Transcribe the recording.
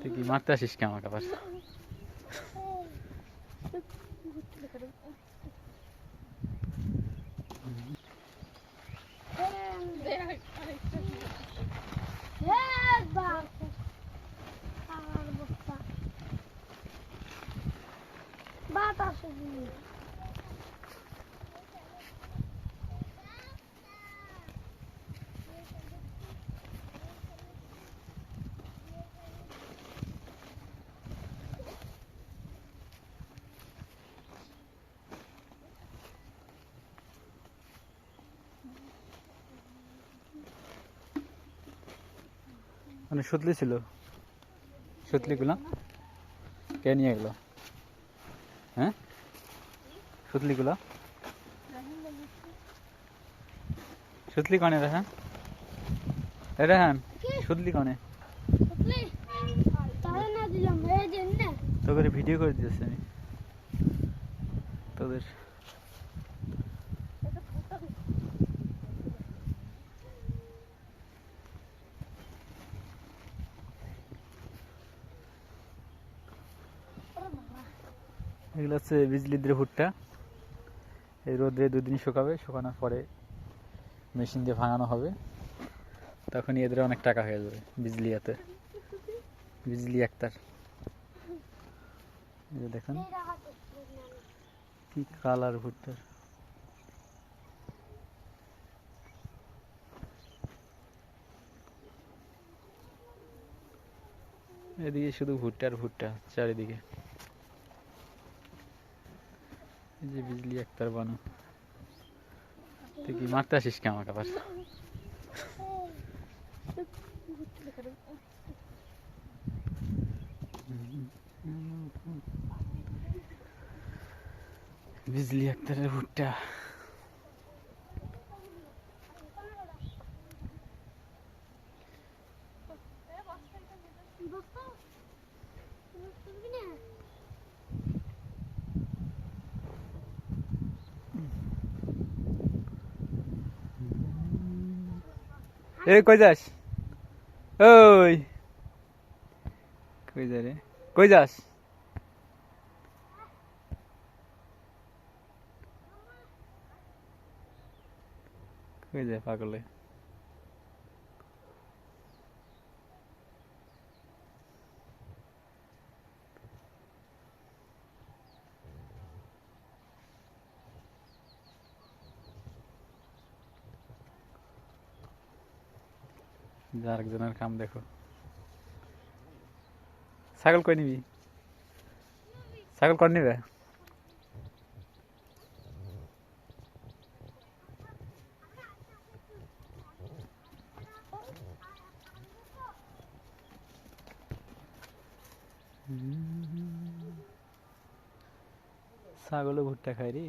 তুই কি মারতে আসিস কে আমাকে আবার? বাতাসে মানে সুতলি ছিল। সুতলিগুলো কে নিয়ে গেলো? হ্যাঁ? সুতলিগুলো? সুতলি কনে রেহান? এ রেহান সুতলি কনে। তোদের ভিডিও করে দিয়েছি আমি। তোদের এগুলো হচ্ছে বিজলিদের ভুট্টা এই রোদে দুদিন শুকাবে, শুকানোর পরে মেশিন দিয়ে ভাঙানো হবে। তখন এদের অনেক টাকা হয়ে যাবে বিজলিয়াতে। বিজলি একটার। দেখুন, কি কালার ভুট্টার এদিকে শুধু ভুট্টার ভুট্টা চারিদিকে। যে বিজলি একটার বানু। তুই কি মারতে আসিস কে আমাকে আবার? বিজলি একটারের ভুট্টা এই কই যাস? ওই। কই যা রে? কই যাস? কই যায় পাগলে? আরেকজনের কাম দেখো। ছাগল কই নিবি? ছাগল কর নিবে? ছাগলও ভুট্টা খায় রে।